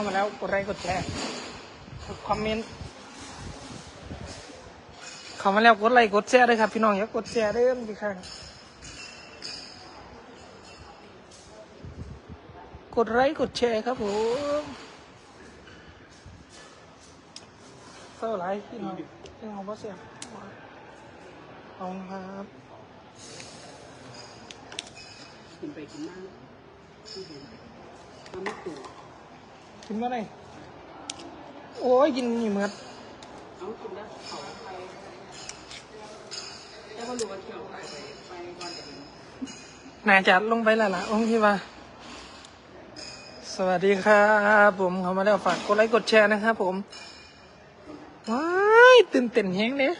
ามาแล้วกดไลค์กดแชร์กดคอมเมนต์เข้ามาแล้วกดไลค์กดแชร์ด้วยครับ พี่น้องอย่ากดแชร์เด้อพี่ข้างกดไลค์กดแชร์ครับผมเท่าไรพี่น้องพี่น้องพ่อเสียเอาครับกินไปกินมาที่เห็นทำไม่ถูก กินเมื่อไหรโอ้ยกินนี่เหมือนเอากินแล้วเขาไปแล้วก็รู้ว่าเที่ยวไปไปก่อนจะถึงน่าจะลงไปแล้วล่ะองค์ที่ว่า สวัสดีครับผมเข้ามาแล้วฝากกดไลค์กดแชร์นะครับผมว้ายตื่นเต้นแฮงเลย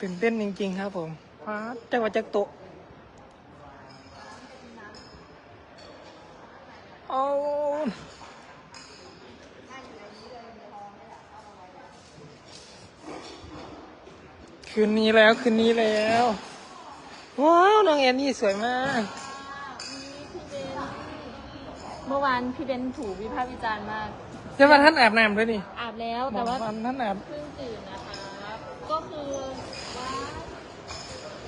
ตื่นเต้นจริงๆครับผมว้าจักว่าจักโตะ เอาคืนนี้แล้วคืนนี้แล้ว ว้าวน้องแอนนี่สวยมาก เมื่อวานพี่เบนถูกวิพากษ์วิจารณ์มาก เดี๋ยววันท่านอาบน้ำด้วยนี่อาบแล้วบแต่อกว่าวันท่านอาบเพิ่งตื่นนะคะก็คือว่า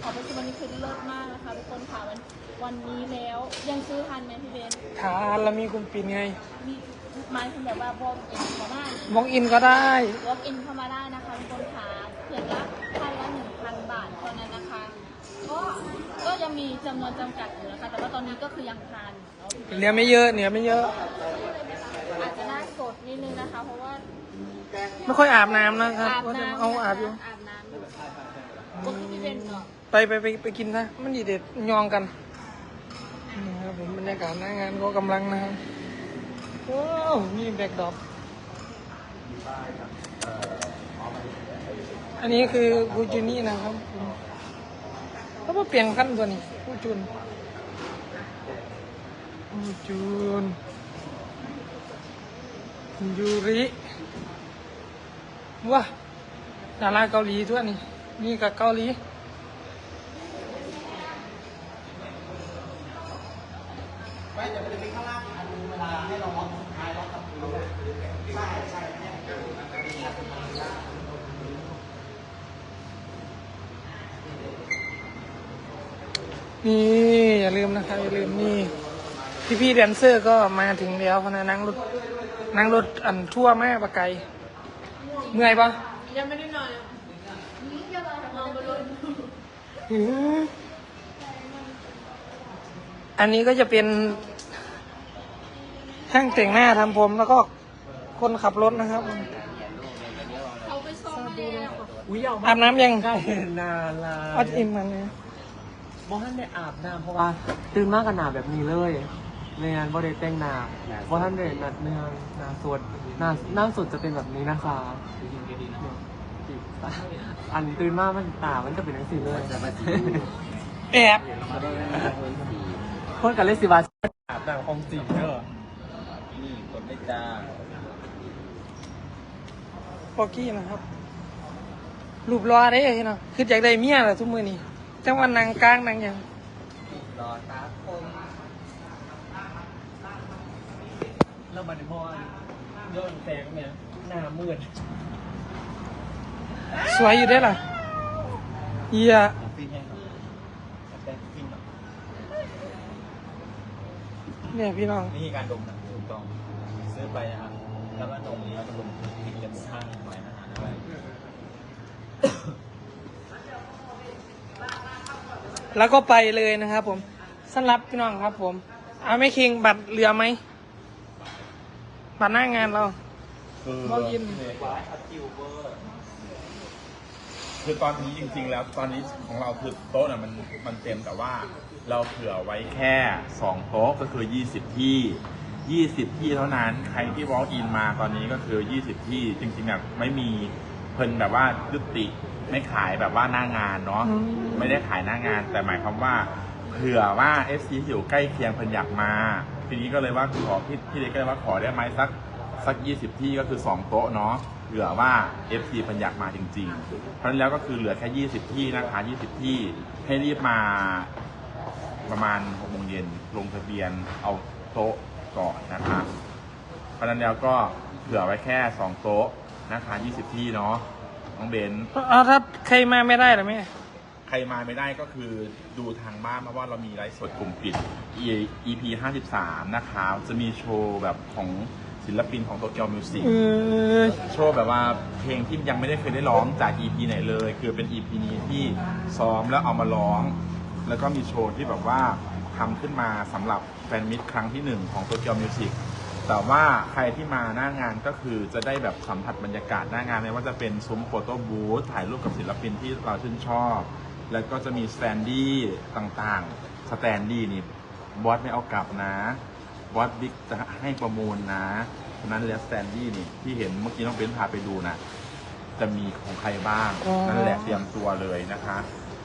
ขอปัจจุบันนี้คือเลิศมากนะคะทุกคนค่ะวัน วันนี้แล้ว ยังซื้อทันไหมพี่เบนทานแล้วมีคุณปินไงมีหมายถึงแบบว่าบอกอินเข้ามามองอินก็ได้บอกอินเข้ามาได้นะคะทุกคนค่ะเพียงละพันละหนึ่งพันบาทเท่านั้นนะคะ ก็ก็ยังมีจำนวนจำกัดอยู่นะคะ แต่ว่าตอนนี้ก็คือยังทานเนาะเหลือไม่เยอะเหลือไม่เยอะ อาจจะน่าสดนิดนึงนะคะ เพราะว่าไม่ค่อยอาบน้ำนะครับอาบว่าจะน้ำเอาอาบอยู่ อาบน้ำอยู่ปกติเป็นเนาะ ไปไปไปไปกินนะ มันดีเด็ดยองกัน ครับผมบรรยากาศหน้างานก็กำลังนะครับว้าวนี่แบกดอปอันนี้คือบูจูนี่นะครับผมแล้วมาเปลี่ยนขั้นตัวนี้บูจูนบูจูนยูริว้าดาราเกาหลีทั่วนี่นี่กับเกาหลี ไว้เดี๋ยวจะมีข้างล่างอันนึงเวลาให้เราล็อกสุดท้ายล็อกกับพื้ใช่ใช่แค่นี่อย่าลืมนะครับอย่าลืมนี่พี่พี่แดนเซอร์ก็มาถึงแล้วนะนั่งรถนั่งรถอันทั่วแม่ปะไกลเมื่อยปะยังไม่ได้นอนเลยยังนอนบนรถ อันนี้ก็จะเป็นช่างแต่งหน้าทำผมแล้วก็คนขับรถนะครับ เขาไปซ่อมมาแล้วอุ้ยเอาอาบน้ำยังใกล้นานละอัดอิ่มมันเลยบอท่านได้อาบน้ำเพราะว่า ตื่นมากกับหนาแบบนี้เลยในงานบอได้แต่งหนาบอท่านได้นัดเนื้อหนาสดหนาหน้าสดจะเป็นแบบนี้นะคะอันตื่นมากมันตามันจะเป็นหนังสือเลยแอบ คนกันเลยสิว่าอาบน้ำของจริงเด้อนี่กดไม่จ้าปอกกี้นะครับ รูปรอได้เนาะคืออยากได้เมียแหละทุกมือนี่จังหวันนางกลางนางหยังรอตาคมแล้วมันพอย้อนแสงเนี่ยหน้ามืด สวยอยู่ได้อล่ะเฮีย ฟินแห้งครับแต่ฟินแบบ เนี่ยพี่น้องวิธีการดมนะถูกต้องซื้อไปนะครับแล้วก็ดมแล้วก็ดมกินจมูกข้างหน่อยอาหารอะไรแล้วก็ไปเลยนะครับผมสำหรับพี่น้องครับ ผมเอาไม่คิงบัตรเหลือไหมบัตรหน้างานเราคือเรายิน คือตอนนี้จริง ๆ แล้วตอนนี้ของเราคือโต๊ะน่ะมันมันเต็มแต่ว่าเราเผื่อไว้แค่สองโต๊ะก็คือ 20 ที่ 20 ที่เท่านั้นใครที่ walk in มาตอนนี้ก็คือ 20 ที่จริงๆแบบไม่มีเพิ่นแบบว่ายุติไม่ขายแบบว่าหน้างานเนาะอืมไม่ได้ขายหน้างาน แต่หมายความว่าเผื่อว่า FC ที่อยู่ใกล้เคียงเพิ่นอยากมา ทีนี้ก็เลยว่าขอพี่พี่เล็กก็เลยว่าขอได้ไหมสักสัก 20 ที่ก็คือ 2 โต๊ะเนาะ เผื่อว่า FC เพันอยากมาจริงๆ เพราะฉะนั้นแล้วก็คือเหลือแค่ 20 ที่นะคะ 20 ที่ให้รีบมาประมาณ6โมงเย็นลงทะเบียนเอาโต๊ะก่อนนะคะเพราะฉะนั้นแล้วก็เผื่อไว้แค่สองโต๊ะนะคะ 20 ที่เนาะน้องเบนเอาถ้าใครมาไม่ได้เหรอแม่ใครมาไม่ได้ก็คือดูทางบ้านเพราะว่าเรามีไลฟ์สดกลุ่มปิด E- EP 53 นะคะ จะมีโชว์แบบของ ศิลปินของโตเกียวมิวสิก เออ โชว์แบบว่าเพลงที่ยังไม่ได้เคยได้ร้องจาก EP ไหนเลย คือเป็น EP นี้ที่ซ้อมแล้วเอามาร้อง แล้วก็มีโชว์ที่แบบว่าทำขึ้นมาสำหรับแฟนมิตรครั้งที่หนึ่งของโตเกียวมิวสิกแต่ว่าใครที่มาหน้างานก็คือจะได้แบบสัมผัสบรรยากาศหน้างานไม่ว่าจะเป็นซุ้มโฟโต้บูธถ่ายรูปกับศิลปินที่เราชื่นชอบ แล้วก็จะมีสแตนดี้ต่างๆ สแตนดี้นี่บอสไม่เอากลับนะ บอสบิ๊กจะให้ประมูลนะฉะนั้นแล้วสแตนดี้นี่ที่เห็นเมื่อกี้น้องเบนซ์พาไปดูนะจะมีของใครบ้างอ๋อ นั่นแหละเตรียมตัวเลยนะคะ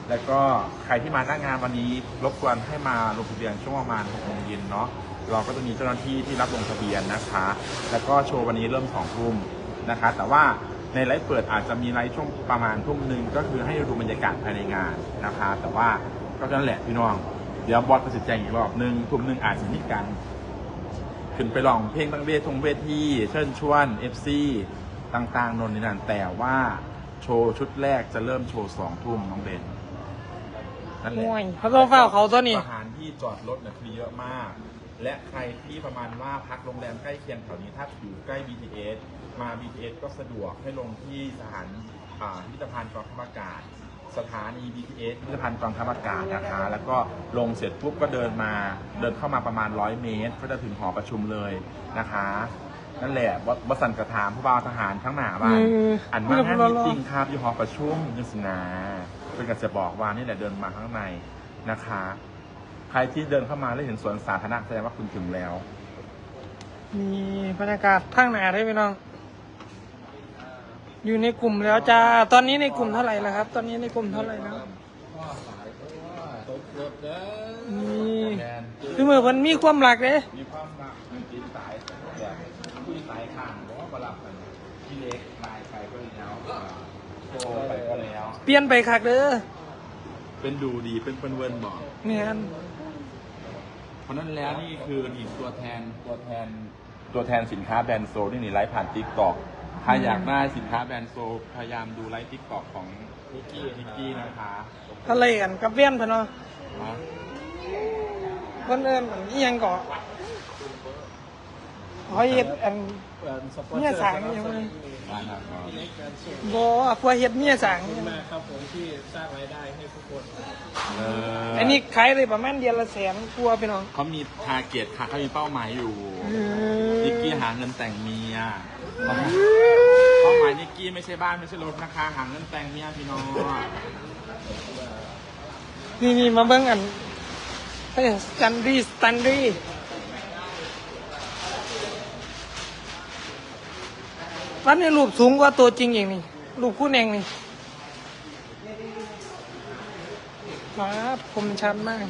แล้วก็ใครที่มาหน้างานวันนี้รบกวนให้มาลงทะเบียนช่วงประมาณ6โมงเย็นเนาะเราก็จะมีเจ้าหน้าที่ที่รับลงทะเบียนนะคะ แล้วก็โชว์วันนี้เริ่ม2ทุ่มนะคะ แต่ว่าในไลฟ์เปิดอาจจะมีไลฟ์ช่วงประมาณทุ่มหนึ่งก็คือให้ดูบรรยากาศภายในงานนะคะ แต่ว่าก็นั่นแหละพี่น้อง เดี๋ยวบอสประสิทธิ์แจงอีกรอบหนึ่งทุ่มหนึ่งอาจจะมีการ ขึ้นไปลองเพลงตั้งเวทงเวทีเชิญชวนเอฟซีต่างๆนนนี่นั่นแต่ว่าโชว์ชุดแรกจะเริ่มโชว์สองทุ่มน้องเบนนั่นแหละห่วยเขาต้องเฝ้าเขาตัวนี้ สถานที่จอดรถเนี่ยคือเยอะมาก และใครที่ประมาณว่าพักโรงแรมใกล้เคียงแถวนี้ถ้าอยู่ใกล้ BTS มา BTS ก็สะดวกให้ลงที่สถานอ่าพิพิธภัณฑ์กองทัพอากาศ สถานี BTS พิพิธภัณฑ์กองทัพอากาศนะคะ แล้วก็ลงเสร็จปุ๊บก็เดินมา เดินเข้ามาประมาณ 100 เมตร ก็จะถึงหอประชุมเลยนะคะ นั่นแหละวัดวัดสันกระถามผู้บ่าวทหารทั้งหนาบ้านเอออันมางานเรียบร้อยมีติ้งครับอยู่หอประชุมยังสินาเป็นกันจะบอกว่านี่แหละเดินมาข้างในนะคะ ใครที่เดินเข้ามาแล้วเห็นสวนสาธารณะแสดงว่าคุณถึงแล้ว มีบรรยากาศข้างหน้าได้พี่น้อง อยู่ในกลุ่มแล้วจ้า ตอนนี้ในกลุ่มเท่าไหร่แล้วครับ ตอนนี้ในกลุ่มเท่าไหร่แล้วนี่คือเมื่อวันมีความหลักเด้มีความรักตีสายแบบคุยสายข้างบอกว่าประหลับกันพี่เล็กนายไปก็แล้วโตไปก็แล้วเปลี่ยนไปคักเด้อเป็นดูดีเป็นเป็นเวิร์นบอกเนี่ยนเพราะนั้นแล้วนี่คือนี่ตัวแทนตัวแทนตัวแทนสินค้าแบรนด์โซนี่นี่ไลฟ์ผ่านทิกต็อก ใครอยากได้สินค้าแบรนด์โซพยายามดูไลฟ์ทิกตอกของนิกกี้นิกกี้นะคะอะไรกันกับเวียนพะเนาะนะคนเอินอีหยังเกาะหอยเห็ดอันเมียสางนี่ยังไงมาครับบ่กลัวเห็ดเมียสางนี่มาครับผมที่สร้างรายได้ให้ทุกคนเอออันนี้ขายเลยประมาณเดือนละแสนกลัวพี่น้องเขามีทาร์เก็ตค่ะเขามีเป้าหมายอยู่เออนิกกี้หาเงินแต่งเมีย เป้าหมายนิกกี้ไม่ใช่บ้านไม่ใช่รถนะคะหางเงินแต่งเมียพี่น้องนี่นี่มาเบิ่งอันเฮ้ยสตันดี้สตันดี้วันนี้รูปสูงกว่าตัวจริงอย่างนี้รูปคู่เองนี่ครับคมชัดมาก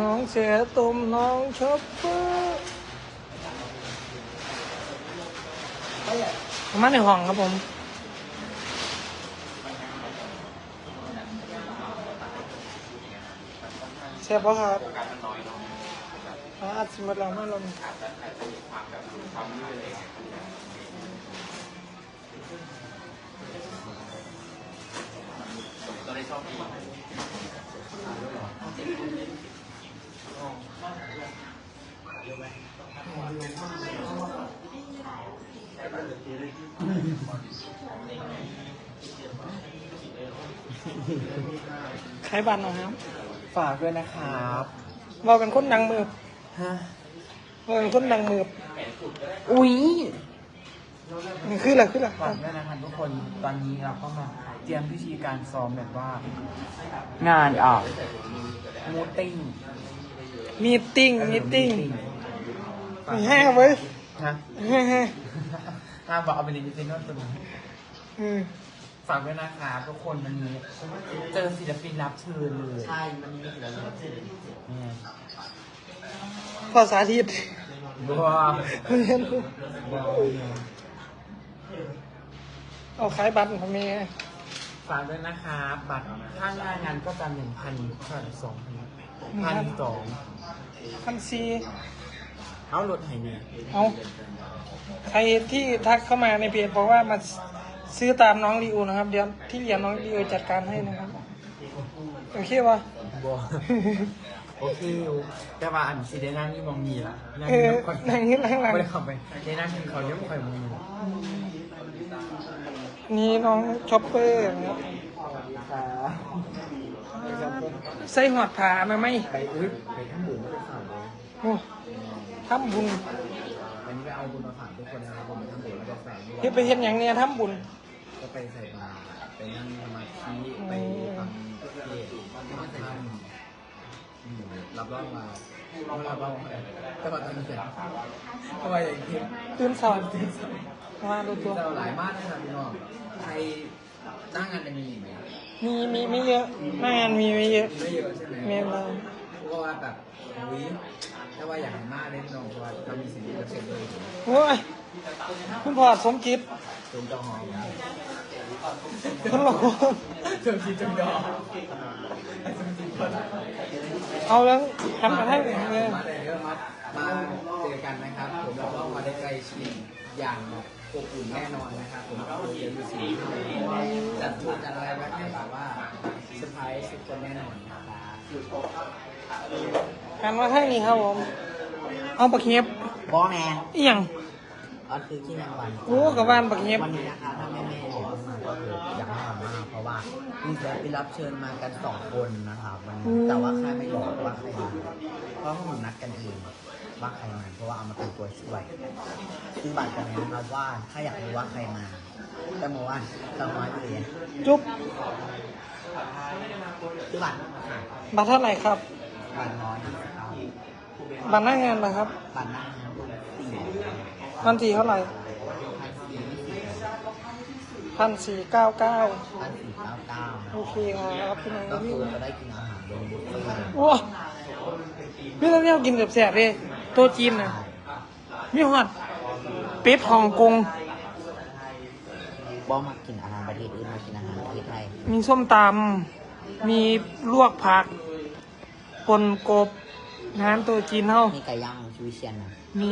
น้องเสือตุ่มน้องชอบเปอร์มาในห้องครับผมเสียบปะครับอาสมมติเราไม่ลงขายบั ตรหน่อยครับ ฝากด้วยนะครับเราเป็นคนดังมือฮะเราเป็นคนดังมืออุ้ยนี่คืออะไรคืออะไรฝากด้วยนะครับทุกคนตอนนี้เราก็มาเตรียมพิธีการซ้อมแบบว่า งานอะมูติ้ง มีติ้งมีติ้งมีแห้งเว้ยฮะแห้งแห้งงานบอกเอาไปในมิติ้งก็ตัวอืมฝากด้วยนะครับทุกคนวันนี้เจอศิลปินรับเชิญเลย ใช่ มันมีศิลปินรับเชิญภาษาทิศว้าวเรียนรู้เอาขายบัตรทำไมฝากด้วยนะคะ บัตรถ้างานงานก็จะหนึ่งพันพันสองพันพันสอง พันซีเอารถไห้เนี่ยเอาใครที่ทักเข้ามาในเพจบอกว่ามาซื้อตามน้องรีอูนะครับ เดี๋ยวที่เหลือน้องรีอูจัดการให้นะครับโอเคปะบอโอเคอยู่แต่ว่าอันซีเดนั่งนี่มองมีละนั่งเออนี่ก่อนนั่งนี่ข้างหลังไม่ได้เข้าไปในนั่งกินเขาวยังไม่ค่อยมองมีนี่น้องชอปเปอร์นะครับ ใส่หอดผ่ามาไหมไปอุ้ยไปทั้งบุญไม่ได้ข่าวเลยโอ้ทำบุญวันนี้ไปเอาบุญมาฝากทุกคนนะครับผมไปทั้งบุญแล้วก็ฝากด้วยเฮ็ดไปเห็นอย่างเนี้ยทำบุญก็ไปใส่บาตรไปนั่งสมาธิไปฟังเทศน์ไปทำอืมรับรองมาไม่รับรองอะไรแต่ว่าตอนนี้เสร็จเพราะว่าอย่างที่ตื่นสอนมาดูตัวเราหลายมากนะครับพี่น้องใครหน้างานจะมีอีกไหม มีมีไม่เยอะหน้างานมีไม่เยอะ ไม่เยอะใช่ไหมแม่เราเพราะว่าแบบวิถ้าว่าอยากให้มากเลยพี่น้องเพราะว่าเรามีสิ่งที่เราเช็คด้วยโอ้ยคุณพอดสมจิตจงจอหอมคุณหลงจงจิตจงดอเอาแล้วทำกันให้เลย มาเลยเรื่องมามาเจอกันนะครับ ผมรับรองมาได้ใกล้ชิดอย่าง อบอุ่นแน่นอนนะครับผมก็เรียนดูสิ่งที่จัดทุกจัดอะไรไว้ให้แบบว่าเซอร์ไพรส์ทุกคนแน่นอนนะครับหันมาให้นี่ครับผม เอาปากเห็บบอแมนอีหยังก็คือที่นางวันโอ้กับบ้านปากเห็บวันนี้นะคะถ้าแม่แม่ๆเดี๋ยวมาก็คืออยากให้ทำมากเพราะว่ามีศิลปินรับเชิญมากันสองคนนะครับวันนี้แต่ว่าใครไม่บอกว่าใครมาเพราะพวกหนูนัดกันเอง ว่าใครมา เพราะว่าเอามาเป็นตัวช่วยซื้อบัตรกันเลยนะครับว่าถ้าอยากรู้ว่าใครมา แต่เมื่อวานเราน้อยเลยจุ๊บซื้อบัตรบัตรเท่าไหร่ครับ บัตรน้อยนะครับบัตรหน้างานนะครับ บัตรหน้างานสี่วันที่เท่าไหร่พันสี่ยี่สิบพันสี่เก้าเก้าพันสี่เก้าเก้านะโอเคครับพี่น้องก็คือจะได้กินอาหารบนบุฟเฟ่ต์ว้าพี่ต้องเที่ยวกินแสบๆเลย โตัวจีนนะมีหอดเป็ดฮ่องกงบอมากินอาหารประเทศอื่นมากินอาหารประเทศไทยมีส้มตำมีลวกผักปนกบงานตัวจีนเฮามีไก่ย่างชูวิเชียนนะมี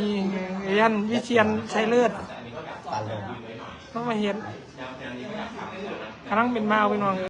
ยันวิเชียนชัยเลิศปลาโลต้องมาเห็นกำลังเป็นมาเอาไปนอน